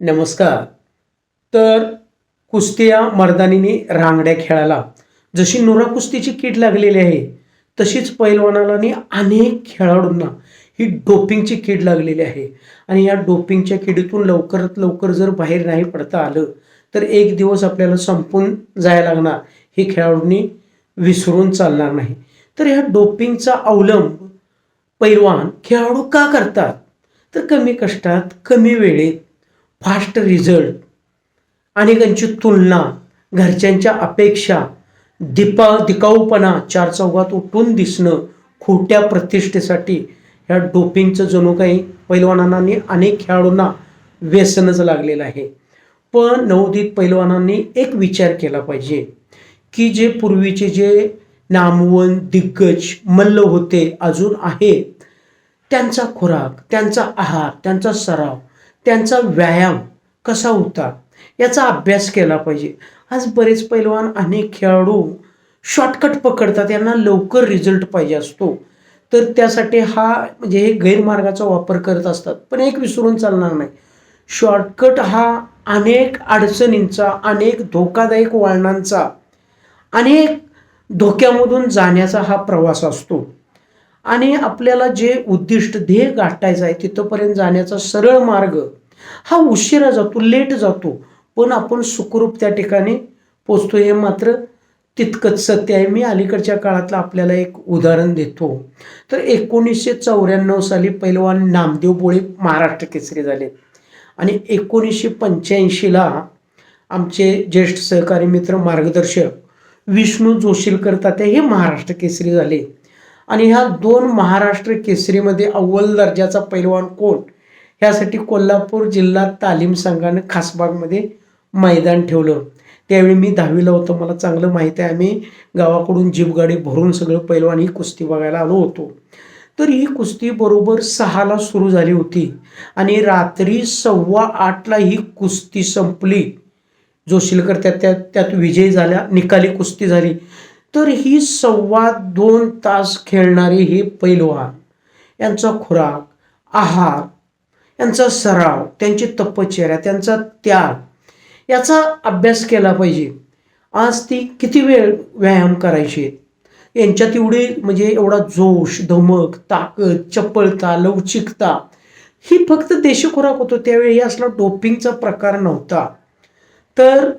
नमस्कार. तर कुस्ती या मर्दानीने रांगड्या खेळाला जशी नुरा कुस्तीची कीड लागलेली आहे तशीच पैलवानाला अनेक खेळाडूंना ही डोपिंगची कीड लागलेली आहे. आणि या डोपिंगच्या किडीतून लवकरात लवकर जर बाहेर नाही पडता आलं तर एक दिवस आपल्याला संपून जायला लागणार. हे खेळाडूंनी विसरून चालणार नाही. तर ह्या डोपिंगचा अवलंब पैलवान खेळाडू का करतात? तर कमी कष्टात कमी वेळेत फास्ट रिझल्ट अनेकांची तुलना घरच्यांच्या अपेक्षा दिपा दिकाऊपणा चार चौघात उठून दिसणं खोट्या प्रतिष्ठेसाठी ह्या डोपिंगचं जणू काही पैलवानांना अनेक खेळाडूंना व्यसनच लागलेलं आहे. पण नवोदित पैलवानांनी एक विचार केला पाहिजे. की जे पूर्वीचे जे नामवंत दिग्गज मल्ल होते अजून आहेत त्यांचा खुराक त्यांचा आहार त्यांचा सराव त्यांचा व्यायाम कसा होता याचा अभ्यास केला पाहिजे. आज बरेच पैलवान अनेक खेळाडू शॉर्टकट पकडतात यांना लवकर रिझल्ट पाहिजे असतो. तर त्यासाठी हा म्हणजे हे गैरमार्गाचा वापर करत असतात. पण एक विसरून चालणार नाही. शॉर्टकट हा अनेक अडचणींचा अनेक धोकादायक वळणांचा अनेक धोक्यामधून जाण्याचा हा प्रवास असतो. आणि आपल्याला जे उद्दिष्ट ध्येय गाठायचं आहे तिथंपर्यंत जाण्याचा सरळ मार्ग हा उशिरा जातो लेट जातो. पण आपण सुखरूप त्या ठिकाणी पोचतो. हे मात्र तितकंच सत्य आहे. मी अलीकडच्या काळातलं आपल्याला एक उदाहरण देतो. तर एकोणीसशे चौऱ्याण्णव साली पैलवान नामदेव बोळे महाराष्ट्र केसरी झाले. आणि एकोणीसशे पंच्याऐंशीला आमचे ज्येष्ठ सहकारी मित्र मार्गदर्शक विष्णू जोशीलकर तात्या हे महाराष्ट्र केसरी झाले. आणि ह्या दोन महाराष्ट्र केसरीमध्ये अव्वल दर्जाचा पैलवान कोण? ह्यासाठी कोल्हापूर जिल्हा तालीम संघानं खासबागमध्ये मैदान ठेवलं. त्यावेळी मी दहावीला होतो. मला चांगलं माहीत आहे. आम्ही गावाकडून जीपगाडी भरून सगळं पैलवान ही कुस्ती बघायला आलो होतो. तर ही कुस्ती बरोबर सहाला सुरू झाली होती. आणि रात्री सव्वा आठला ही कुस्ती संपली. जोशीलकर त्यात त्या त्यात विजयी झाल्या निकाली कुस्ती झाली. तर ही सव्वा दोन तास खेळणारे हे पैलवान यांचा खुराक आहार यांचा सराव त्यांची तपश्चर्या त्यांचा त्याग याचा अभ्यास केला पाहिजे. आज ती किती वेळ व्यायाम करायची? यांच्यात एवढी म्हणजे एवढा जोश धमक ताकद चपळता लवचिकता ही फक्त देशखुराक होतो. त्यावेळी असला डोपिंगचा प्रकार नव्हता. तर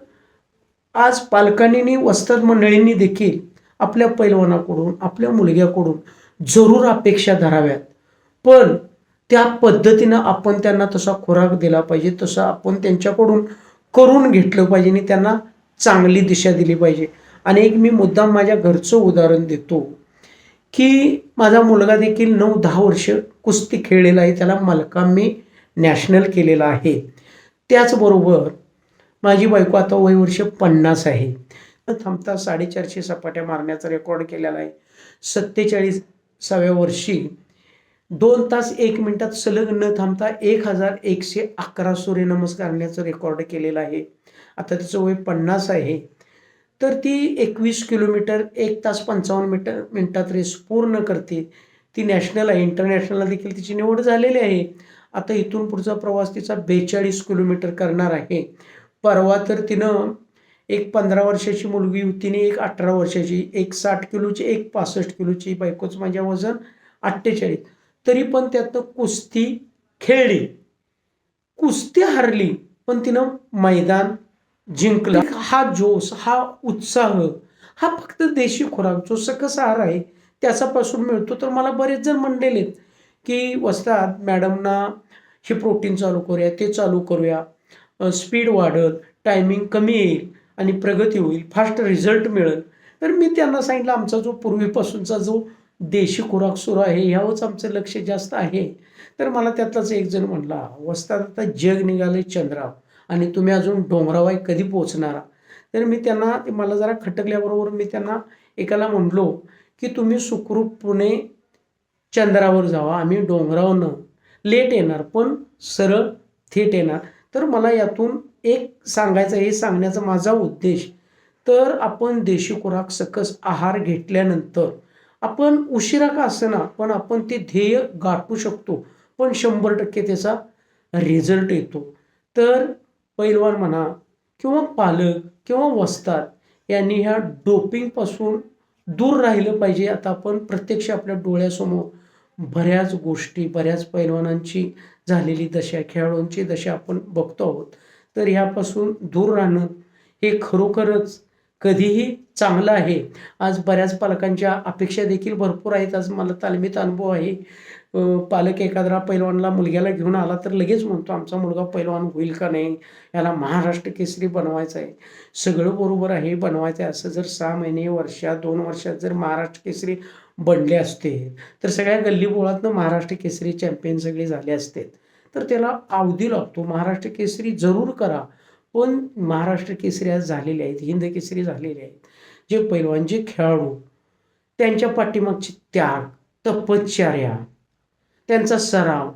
आज पालकांनी वस्ताद मंडळींनी देखील आपल्या पैलवानाकडून आपल्या मुलग्याकडून जरूर अपेक्षा धराव्यात. पण त्या पद्धतीनं आपण त्यांना तसा खुराक दिला पाहिजे तसं आपण त्यांच्याकडून करून घेतलं पाहिजे आणि त्यांना चांगली दिशा दिली पाहिजे. आणि एक मी मुद्दाम माझ्या घरचं उदाहरण देतो की माझा मुलगा देखील नऊ दहा वर्ष कुस्ती खेळलेला आहे त्याला मलकाम मी नॅशनल केलेला आहे. त्याचबरोबर माझी बायको आता वय वर्ष पन्नास आहे. थांबता साडेचारशे सपाट्या मारण्याचा रेकॉर्ड केलेला आहे. सत्तेचाळीसाव्या वर्षी दोन तास एक मिनिटात सलग न थांबता एक हजार एकशे अकरा सूर्यनमस्कारण्याचं रेकॉर्ड केलेलं आहे. आता तिचं वय पन्नास आहे. तर ती एकवीस किलोमीटर एक तास पंचावन्न मीटर मिनटात रेस पूर्ण करते. ती नॅशनल आहे. इंटरनॅशनलला देखील तिची निवड झालेली आहे. आता इथून पुढचा प्रवास तिचा बेचाळीस किलोमीटर करणार आहे. परवा तर तिनं एक पंधरा वर्षाची मुलगी होती एक अठरा वर्षाची एक साठ किलोची एक पासष्ट किलोची बायकोच माझ्या वजन अठ्ठेचाळीस. तरी पण त्यातनं कुस्ती खेळली. कुस्ती हरली पण तिनं मैदान जिंकलं. हा जोश हा उत्साह हा फक्त देशी खुराक जो सकस आहार आहे त्याच्यापासून मिळतो. तर मला बरेच जण म्हणलेले की वस्तात मॅडमना हे प्रोटीन चालू करूया ते चालू करूया. स्पीड वाढत टायमिंग कमी येईल आणि प्रगती होईल फास्ट रिझल्ट मिळेल. तर मी त्यांना सांगितलं आमचा जो पूर्वीपासूनचा जो देशी खुराक सुरू आहे ह्यावरच आमचं लक्ष जास्त आहे. तर मला त्यातलाच एक जण म्हणला वस्तात आता जग निघाले चंद्राव आणि तुम्ही अजून डोंगरावाय कधी पोचणारा तर मी त्यांना ते मला जरा खटकल्याबरोबर मी त्यांना एकाला म्हणलो की तुम्ही सुखरूप पुणे चंद्रावर जावा आम्ही डोंगरावनं लेट येणार पण सरळ थेट येणार. तर मला यातून एक सांगायचं हे सांगण्याचा माझा उद्देश. तर आपण देशी खुराक सकस आहार घेतल्यानंतर आपण उशिरा का असेना पण आपण ते ध्येय गाठू शकतो. पण शंभर टक्के त्याचा रिझल्ट येतो. तर पैलवान म्हणा किंवा पालक किंवा वस्तात यांनी ह्या डोपिंगपासून दूर राहिलं पाहिजे. आता आपण प्रत्यक्ष आपल्या डोळ्यासमोर बऱ्याच गोष्टी बऱ्याच पैलवानांची झालेली दशा खेळाडूंची दशा आपण बघतो आहोत. तर ह्यापासून दूर राहणं हे खरोखरच कधीही चांगलं आहे. आज बऱ्याच पालकांच्या अपेक्षा देखील भरपूर आहेत. आज मला तालमीत अनुभव आहे. पालक एखादा पैलवानला मुलग्याला घेऊन आला तर लगेच म्हणतो आमचा मुलगा पैलवान होईल का नाही? याला महाराष्ट्र केसरी बनवायचं आहे. सगळं बरोबर आहे बनवायचं आहे. असं जर सहा महिने वर्षात दोन वर्षात जर महाराष्ट्र केसरी बनले असते. तर सगळ्या गल्लीबोळातनं महाराष्ट्र केसरी चॅम्पियन सगळे झाले असते. तर त्याला अवधी लागतो. महाराष्ट्र केसरी जरूर करा. पण महाराष्ट्र केसरी आज झालेले आहेत. हिंद केसरी झालेले आहेत. जे पैलवान जे खेळाडू त्यांच्या पाठीमागचे त्याग तपश्चर्या त्यांचा सराव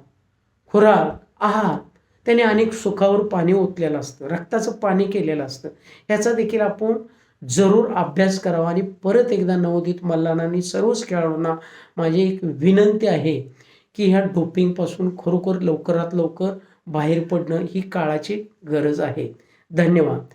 खुराक आहार त्याने अनेक सुखावर पाणी ओतलेलं असतं. रक्ताचं पाणी केलेलं असतं. ह्याचा देखील आपण जरूर अभ्यास करावा आणि परत एकदा नवोदित मल्लानांनी सर्वच खेळाडूंना माझी एक विनंती आहे की ह्या डोपिंगपासून खरोखर लवकरात लवकर बाहेर पडणं ही काळाची गरज आहे. धन्यवाद.